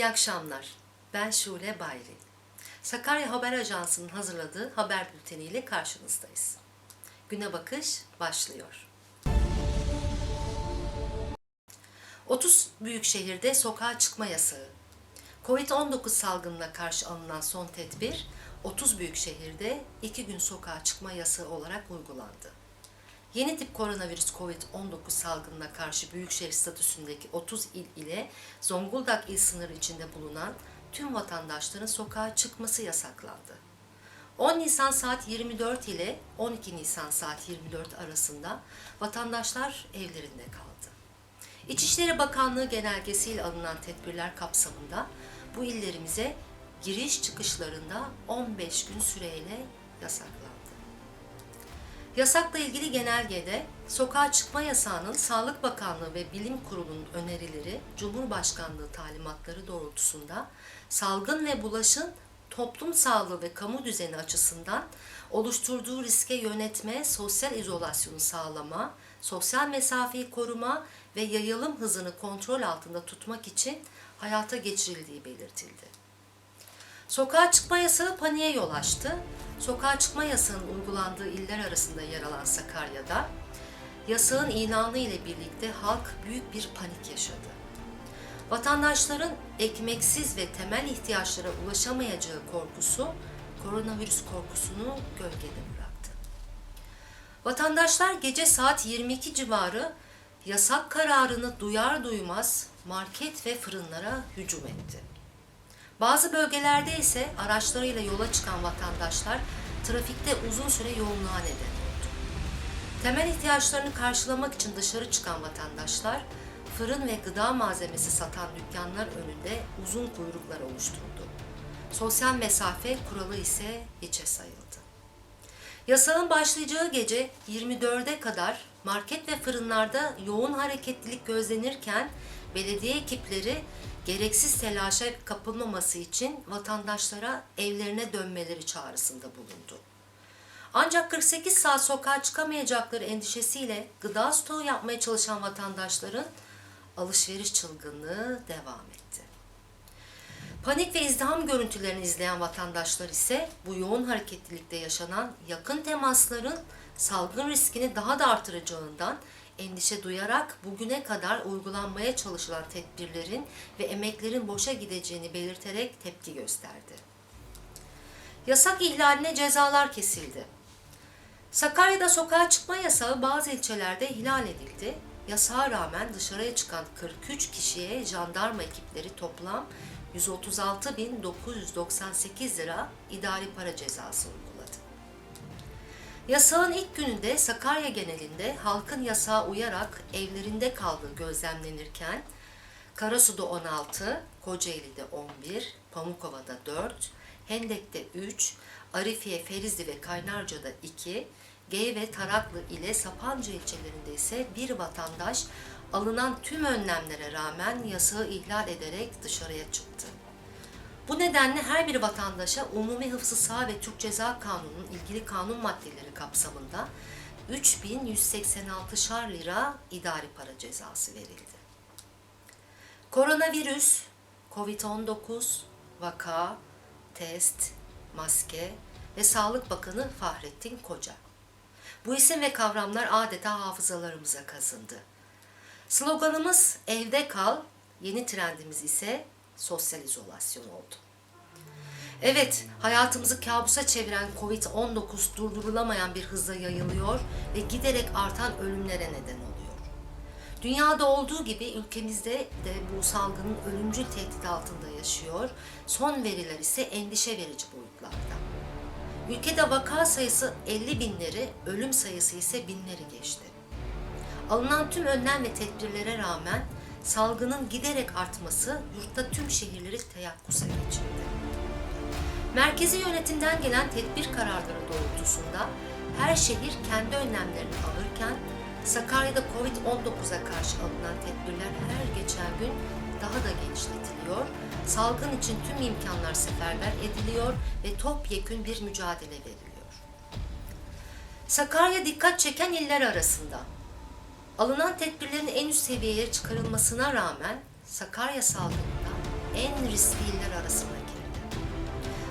İyi akşamlar. Ben Şule Bayri. Sakarya Haber Ajansı'nın hazırladığı haber bülteniyle karşınızdayız. Güne bakış başlıyor. 30 büyük şehirde sokağa çıkma yasağı. Covid-19 salgınına karşı alınan son tedbir 30 büyük şehirde 2 gün sokağa çıkma yasağı olarak uygulandı. Yeni tip koronavirüs COVID-19 salgınına karşı büyükşehir statüsündeki 30 il ile Zonguldak il sınırı içinde bulunan tüm vatandaşların sokağa çıkması yasaklandı. 10 Nisan saat 24 ile 12 Nisan saat 24 arasında vatandaşlar evlerinde kaldı. İçişleri Bakanlığı genelgesiyle alınan tedbirler kapsamında bu illerimize giriş çıkışlarında 15 gün süreyle yasaklandı. Yasakla ilgili genelgede sokağa çıkma yasağının Sağlık Bakanlığı ve Bilim Kurulu'nun önerileri Cumhurbaşkanlığı talimatları doğrultusunda salgın ve bulaşın toplum sağlığı ve kamu düzeni açısından oluşturduğu riske yönetme, sosyal izolasyonu sağlama, sosyal mesafeyi koruma ve yayılım hızını kontrol altında tutmak için hayata geçirildiği belirtildi. Sokağa çıkma yasağı paniğe yol açtı. Sokağa çıkma yasağının uygulandığı iller arasında yer alan Sakarya'da yasağın ilanı ile birlikte halk büyük bir panik yaşadı. Vatandaşların ekmeksiz ve temel ihtiyaçlara ulaşamayacağı korkusu koronavirüs korkusunu gölgede bıraktı. Vatandaşlar gece saat 22 civarı yasak kararını duyar duymaz market ve fırınlara hücum etti. Bazı bölgelerde ise araçlarıyla yola çıkan vatandaşlar trafikte uzun süre yoğunluğa neden oldu. Temel ihtiyaçlarını karşılamak için dışarı çıkan vatandaşlar fırın ve gıda malzemesi satan dükkanlar önünde uzun kuyruklar oluşturdu. Sosyal mesafe kuralı ise hiçe sayıldı. Yasağın başlayacağı gece 24'e kadar market ve fırınlarda yoğun hareketlilik gözlenirken belediye ekipleri gereksiz telaşa kapılmaması için vatandaşlara evlerine dönmeleri çağrısında bulundu. Ancak 48 saat sokağa çıkamayacakları endişesiyle gıda stoğu yapmaya çalışan vatandaşların alışveriş çılgınlığı devam etti. Panik ve izdiham görüntülerini izleyen vatandaşlar ise bu yoğun hareketlilikte yaşanan yakın temasların salgın riskini daha da artıracağından endişe duyarak bugüne kadar uygulanmaya çalışılan tedbirlerin ve emeklerin boşa gideceğini belirterek tepki gösterdi. Yasak ihlaline cezalar kesildi. Sakarya'da sokağa çıkma yasağı bazı ilçelerde ihlal edildi. Yasağa rağmen dışarıya çıkan 43 kişiye jandarma ekipleri toplam 136.998 lira idari para cezası uyguladı. Yasağın ilk gününde Sakarya genelinde halkın yasağa uyarak evlerinde kaldığı gözlemlenirken Karasu'da 16, Kocaeli'de 11, Pamukova'da 4, Hendek'te 3, Arifiye, Ferizli ve Kaynarca'da 2, Gey ve Taraklı ile Sapanca ilçelerinde ise bir vatandaş alınan tüm önlemlere rağmen yasağı ihlal ederek dışarıya çıktı. Bu nedenle her bir vatandaşa Umumi Hıfzı Sağ ve Türk Ceza Kanunu'nun ilgili kanun maddeleri kapsamında 3186 şar lira idari para cezası verildi. Koronavirüs, Covid-19, vaka, test, maske ve Sağlık Bakanı Fahrettin Koca. Bu isim ve kavramlar adeta hafızalarımıza kazındı. Sloganımız evde kal, yeni trendimiz ise sosyal izolasyon oldu. Evet, hayatımızı kabusa çeviren Covid-19 durdurulamayan bir hızla yayılıyor ve giderek artan ölümlere neden oluyor. Dünyada olduğu gibi ülkemizde de bu salgının ölümcül tehdit altında yaşıyor. Son veriler ise endişe verici boyutlarda. Ülkede vaka sayısı 50 binleri, ölüm sayısı ise binleri geçti. Alınan tüm önlem ve tedbirlere rağmen salgının giderek artması yurtta tüm şehirleri teyakkuza geçirdi. Merkezi yönetimden gelen tedbir kararları doğrultusunda her şehir kendi önlemlerini alırken Sakarya'da Covid-19'a karşı alınan tedbirler her geçen gün daha da genişletiliyor, salgın için tüm imkanlar seferber ediliyor ve topyekün bir mücadele veriliyor. Sakarya dikkat çeken iller arasında. Alınan tedbirlerin en üst seviyeye çıkarılmasına rağmen Sakarya salgınında en riskli iller arasına girdi.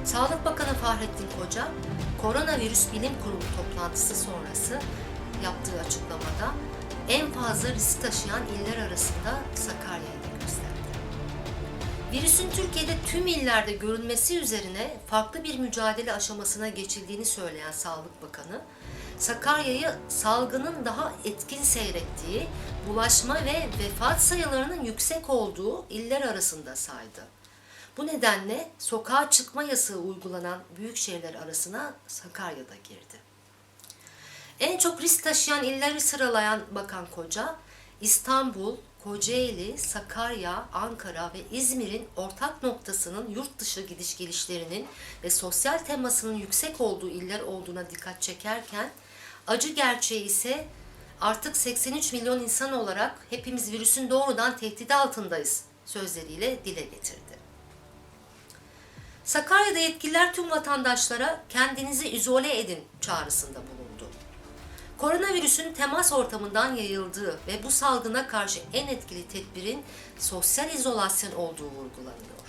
Sağlık Bakanı Fahrettin Koca, Koronavirüs Bilim Kurulu toplantısı sonrası yaptığı açıklamada en fazla risk taşıyan iller arasında Sakarya'yı da gösterdi. Virüsün Türkiye'de tüm illerde görülmesi üzerine farklı bir mücadele aşamasına geçildiğini söyleyen Sağlık Bakanı, Sakarya'yı salgının daha etkin seyrettiği, bulaşma ve vefat sayılarının yüksek olduğu iller arasında saydı. Bu nedenle sokağa çıkma yasağı uygulanan büyük şehirler arasına Sakarya'da girdi. En çok risk taşıyan illeri sıralayan Bakan Koca, İstanbul, Kocaeli, Sakarya, Ankara ve İzmir'in ortak noktasının yurt dışı gidiş gelişlerinin ve sosyal temasının yüksek olduğu iller olduğuna dikkat çekerken, acı gerçeği ise artık 83 milyon insan olarak hepimiz virüsün doğrudan tehdidi altındayız sözleriyle dile getirdi. Sakarya'da yetkililer tüm vatandaşlara kendinizi izole edin çağrısında bulundu. Koronavirüsün temas ortamından yayıldığı ve bu salgına karşı en etkili tedbirin sosyal izolasyon olduğu vurgulanıyor.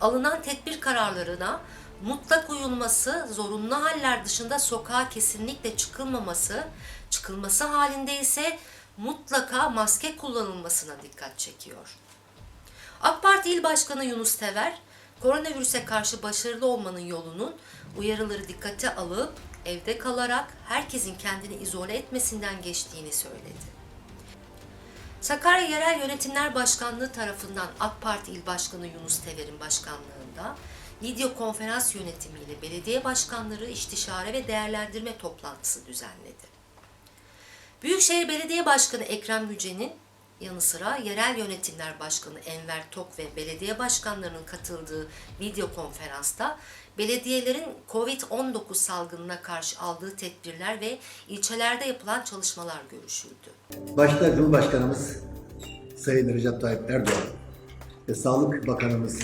Alınan tedbir kararlarına mutlak uyulması, zorunlu haller dışında sokağa kesinlikle çıkılmaması, çıkılması halinde ise mutlaka maske kullanılmasına dikkat çekiyor. AK Parti İl Başkanı Yunus Tever, koronavirüse karşı başarılı olmanın yolunun uyarıları dikkate alıp evde kalarak herkesin kendini izole etmesinden geçtiğini söyledi. Sakarya Yerel Yönetimler Başkanlığı tarafından AK Parti İl Başkanı Yunus Tever'in başkanlığında video konferans yönetimiyle belediye başkanları istişare ve değerlendirme toplantısı düzenledi. Büyükşehir Belediye Başkanı Ekrem Yüce'nin yanı sıra Yerel Yönetimler Başkanı Enver Tok ve belediye başkanlarının katıldığı video konferansta belediyelerin COVID-19 salgınına karşı aldığı tedbirler ve ilçelerde yapılan çalışmalar görüşüldü. Başta Cumhurbaşkanımız Sayın Recep Tayyip Erdoğan ve Sağlık Bakanımız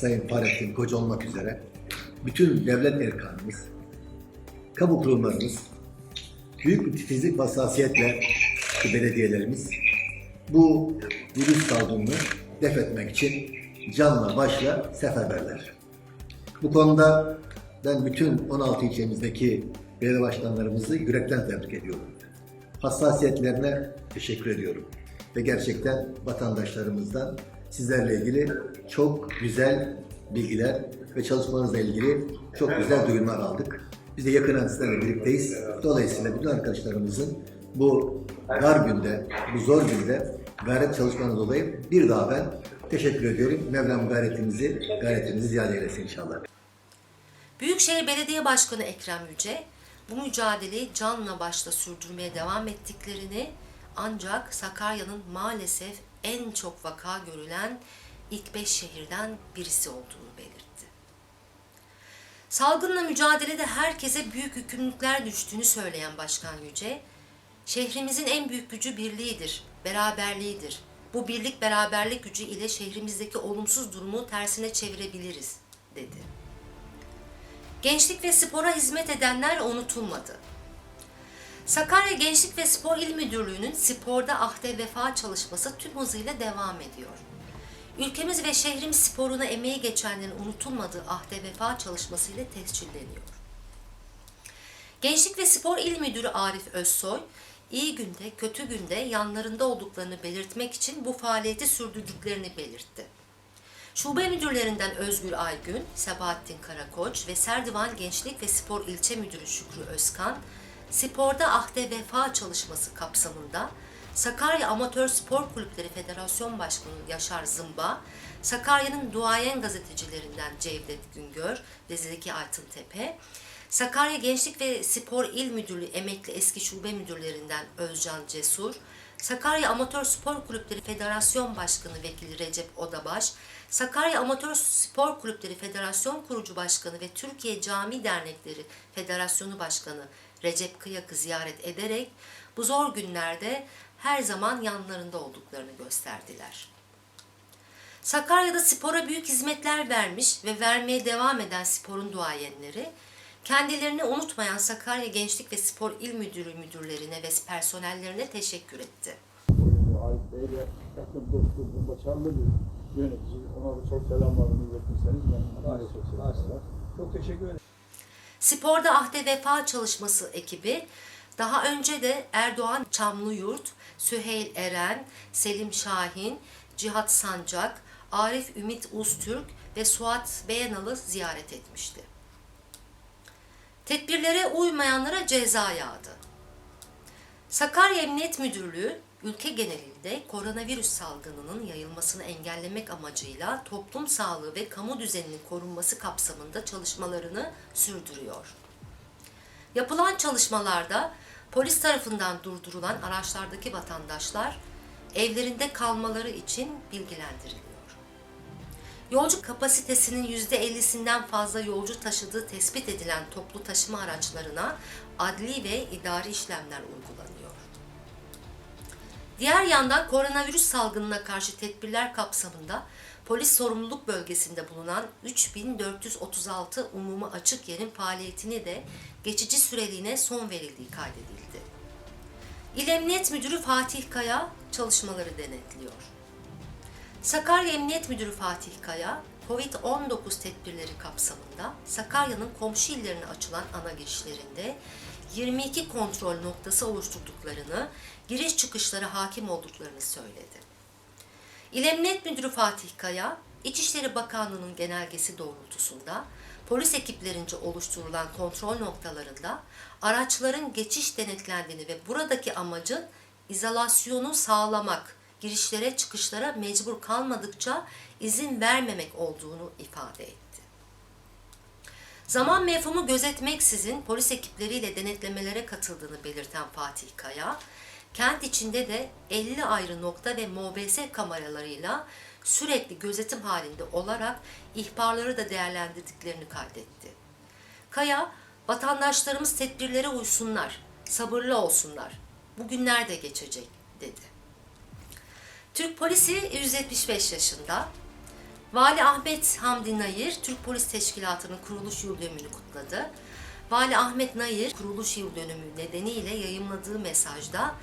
Sayın Fahrettin Koca olmak üzere bütün devlet erkanımız, kamu kurumlarımız, büyük bir titizlik ve hassasiyetle belediyelerimiz bu virüs salgınını def etmek için canla başla seferberler. Bu konuda ben bütün 16 ilçemizdeki belediye başkanlarımızı yürekten tebrik ediyorum. Hassasiyetlerine teşekkür ediyorum. Ve gerçekten vatandaşlarımızdan sizlerle ilgili çok güzel bilgiler ve çalışmanızla ilgili çok güzel duyumlar aldık. Biz de yakından sizlerle birlikteyiz. Dolayısıyla bütün arkadaşlarımızın bu dar günde, bu zor günde gayret çalışmanız dolayı bir daha ben teşekkür ediyorum. Mevlam gayretimizi, gayretimizi ziyade eylesin inşallah. Büyükşehir Belediye Başkanı Ekrem Yüce bu mücadeleyi canla başla sürdürmeye devam ettiklerini ancak Sakarya'nın maalesef en çok vaka görülen ilk beş şehirden birisi olduğunu belirtti. Salgınla mücadelede herkese büyük yükümlülükler düştüğünü söyleyen Başkan Yüce, şehrimizin en büyük gücü birliğidir, beraberliğidir. Bu birlik beraberlik gücü ile şehrimizdeki olumsuz durumu tersine çevirebiliriz, dedi. Gençlik ve spora hizmet edenler unutulmadı. Sakarya Gençlik ve Spor İl Müdürlüğü'nün sporda ahde vefa çalışması tüm hızıyla devam ediyor. Ülkemiz ve şehrimiz sporuna emeği geçenlerin unutulmadığı ahde vefa çalışmasıyla tescilleniyor. Gençlik ve Spor İl Müdürü Arif Özsoy, iyi günde, kötü günde yanlarında olduklarını belirtmek için bu faaliyeti sürdürdüklerini belirtti. Şube müdürlerinden Özgür Aygün, Sebahattin Karakoç ve Serdivan Gençlik ve Spor İlçe Müdürü Şükrü Özkan, Sporda Ahde Vefa çalışması kapsamında Sakarya Amatör Spor Kulüpleri Federasyon Başkanı Yaşar Zımba, Sakarya'nın duayen gazetecilerinden Cevdet Güngör ve Zeki Altıntepe, Sakarya Gençlik ve Spor İl Müdürlüğü emekli eski şube müdürlerinden Özcan Cesur, Sakarya Amatör Spor Kulüpleri Federasyon Başkanı Vekili Recep Odabaş, Sakarya Amatör Spor Kulüpleri Federasyon Kurucu Başkanı ve Türkiye Cami Dernekleri Federasyonu Başkanı Recep Kıyak'ı ziyaret ederek bu zor günlerde her zaman yanlarında olduklarını gösterdiler. Sakarya'da spora büyük hizmetler vermiş ve vermeye devam eden sporun duayenleri, kendilerini unutmayan Sakarya Gençlik ve Spor İl Müdürü müdürlerine ve personellerine teşekkür etti. Ona da çok selamlarımı iletirseniz. Çok teşekkür ederim. Sporda Ahde Vefa Çalışması ekibi daha önce de Erdoğan Çamlıyurt, Süheyl Eren, Selim Şahin, Cihat Sancak, Arif Ümit Uztürk ve Suat Beyanal'ı ziyaret etmişti. Tedbirlere uymayanlara ceza yağdı. Sakarya Emniyet Müdürlüğü ülke genelinde koronavirüs salgınının yayılmasını engellemek amacıyla toplum sağlığı ve kamu düzeninin korunması kapsamında çalışmalarını sürdürüyor. Yapılan çalışmalarda polis tarafından durdurulan araçlardaki vatandaşlar evlerinde kalmaları için bilgilendiriliyor. Yolcu kapasitesinin %50'sinden fazla yolcu taşıdığı tespit edilen toplu taşıma araçlarına adli ve idari işlemler uygulanıyor. Diğer yandan koronavirüs salgınına karşı tedbirler kapsamında polis sorumluluk bölgesinde bulunan 3436 umumi açık yerin faaliyetini de geçici süreliğine son verildiği kaydedildi. İl Emniyet Müdürü Fatih Kaya çalışmaları denetliyor. Sakarya Emniyet Müdürü Fatih Kaya, Covid-19 tedbirleri kapsamında Sakarya'nın komşu illerine açılan ana girişlerinde 22 kontrol noktası oluşturduklarını, giriş çıkışlara hakim olduklarını söyledi. İl Müdürü Fatih Kaya, İçişleri Bakanlığı'nın genelgesi doğrultusunda polis ekiplerince oluşturulan kontrol noktalarında araçların geçiş denetlendiğini ve buradaki amacın izolasyonu sağlamak, girişlere çıkışlara mecbur kalmadıkça izin vermemek olduğunu ifade etti. Zaman mefhumu gözetmeksizin polis ekipleriyle denetlemelere katıldığını belirten Fatih Kaya, kent içinde de 50 ayrı nokta ve MOBS kameralarıyla sürekli gözetim halinde olarak ihbarları da değerlendirdiklerini kaydetti. Kaya, vatandaşlarımız tedbirlere uysunlar, sabırlı olsunlar, bugünler de geçecek dedi. Türk polisi 175 yaşında. Vali Ahmet Hamdi Nayır, Türk Polis Teşkilatı'nın kuruluş yıl dönümünü kutladı. Vali Ahmet Nayır, kuruluş yıl dönümü nedeniyle yayımladığı mesajda,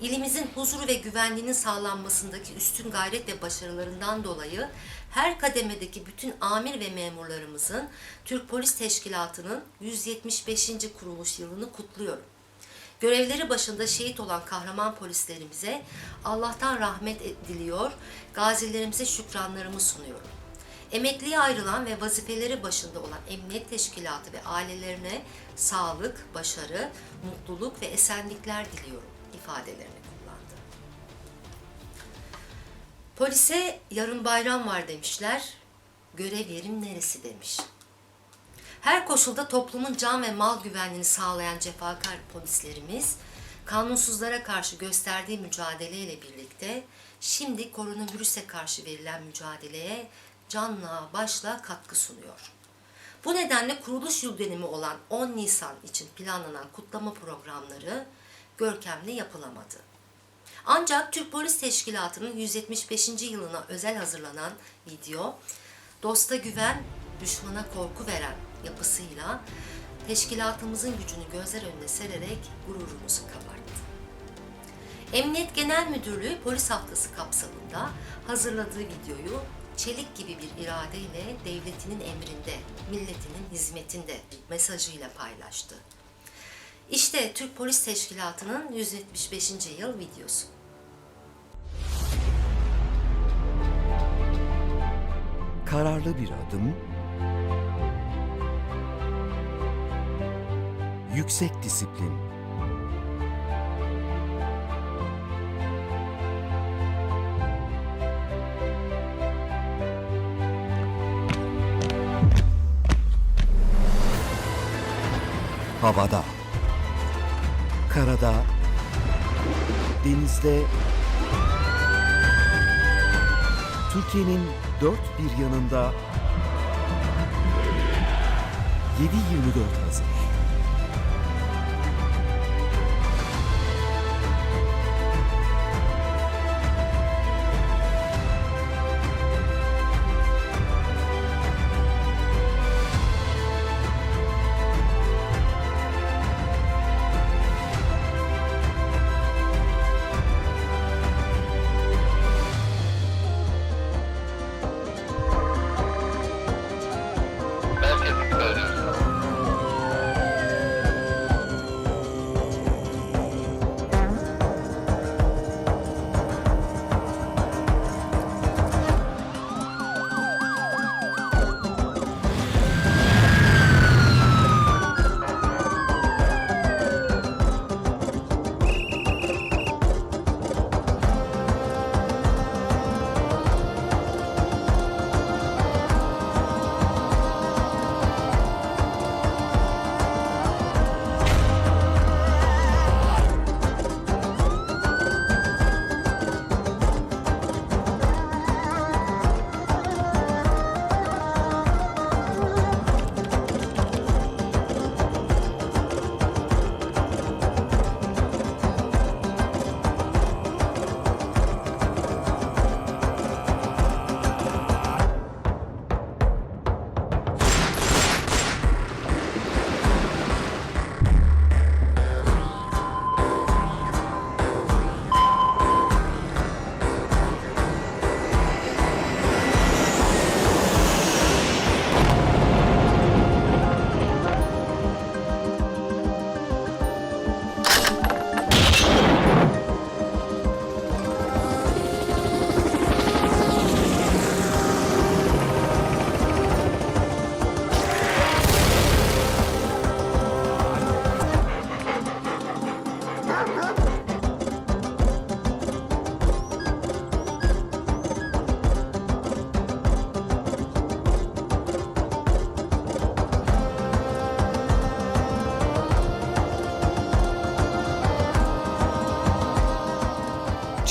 ilimizin huzuru ve güvenliğinin sağlanmasındaki üstün gayret ve başarılarından dolayı her kademedeki bütün amir ve memurlarımızın Türk Polis Teşkilatı'nın 175. kuruluş yılını kutluyorum. Görevleri başında şehit olan kahraman polislerimize Allah'tan rahmet diliyor, gazilerimize şükranlarımı sunuyorum. Emekliye ayrılan ve vazifeleri başında olan emniyet teşkilatı ve ailelerine sağlık, başarı, mutluluk ve esenlikler diliyorum ifadelerini kullandı. Polise yarın bayram var demişler, görev yerim neresi demiş. Her koşulda toplumun can ve mal güvenliğini sağlayan cefakar polislerimiz, kanunsuzlara karşı gösterdiği mücadeleyle birlikte şimdi koronavirüse karşı verilen mücadeleye canla başla katkı sunuyor. Bu nedenle kuruluş yıl dönümü olan 10 Nisan için planlanan kutlama programları görkemli yapılamadı. Ancak Türk Polis Teşkilatı'nın 175. yılına özel hazırlanan video, dosta güven, düşmana korku veren yapısıyla teşkilatımızın gücünü gözler önüne sererek gururumuzu kabarttı. Emniyet Genel Müdürlüğü Polis Haftası kapsamında hazırladığı videoyu çelik gibi bir iradeyle devletinin emrinde, milletinin hizmetinde mesajıyla paylaştı. İşte Türk Polis Teşkilatı'nın 175. yıl videosu. Kararlı bir adım, yüksek disiplin, havada, karada, denizde, Türkiye'nin dört bir yanında. 7-24 hazır.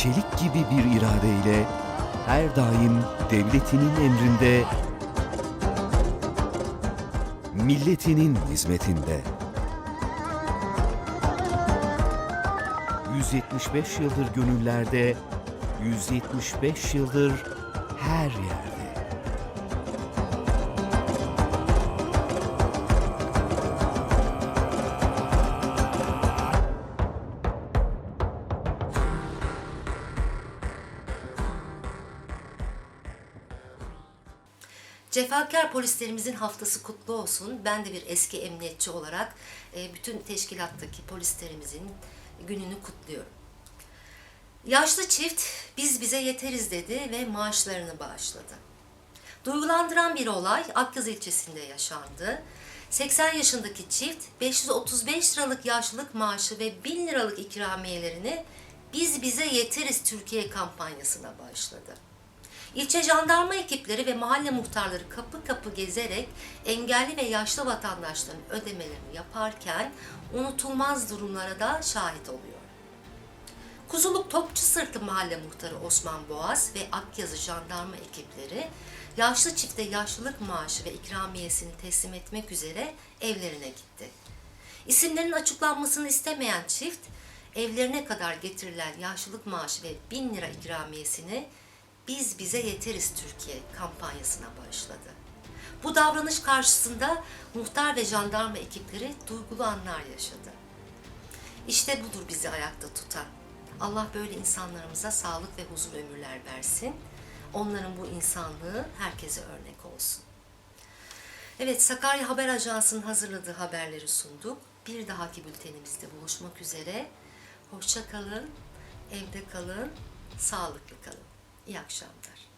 Çelik gibi bir iradeyle her daim devletinin emrinde, milletinin hizmetinde. 175 yıldır gönüllerde, 175 yıldır her yerde. Cefakar polislerimizin haftası kutlu olsun. Ben de bir eski emniyetçi olarak e, bütün teşkilattaki polislerimizin gününü kutluyorum. Yaşlı çift biz bize yeteriz dedi ve maaşlarını bağışladı. Duygulandıran bir olay Akyaz ilçesinde yaşandı. 80 yaşındaki çift 535 liralık yaşlılık maaşı ve 1000 liralık ikramiyelerini Biz Bize Yeteriz Türkiye kampanyasına bağışladı. İlçe jandarma ekipleri ve mahalle muhtarları kapı kapı gezerek engelli ve yaşlı vatandaşların ödemelerini yaparken unutulmaz durumlara da şahit oluyor. Kuzuluk Topçu Sırtı Mahalle Muhtarı Osman Boğaz ve Akyazı jandarma ekipleri yaşlı çifte yaşlılık maaşı ve ikramiyesini teslim etmek üzere evlerine gitti. İsimlerin açıklanmasını istemeyen çift evlerine kadar getirilen yaşlılık maaşı ve 1000 lira ikramiyesini Biz Bize Yeteriz Türkiye kampanyasına bağışladı. Bu davranış karşısında muhtar ve jandarma ekipleri duygulu anlar yaşadı. İşte budur bizi ayakta tutan. Allah böyle insanlarımıza sağlık ve huzur ömürler versin. Onların bu insanlığı herkese örnek olsun. Evet, Sakarya Haber Ajansı'nın hazırladığı haberleri sunduk. Bir dahaki bültenimizde buluşmak üzere. Hoşça kalın, evde kalın, sağlıklı kalın. İyi akşamlar.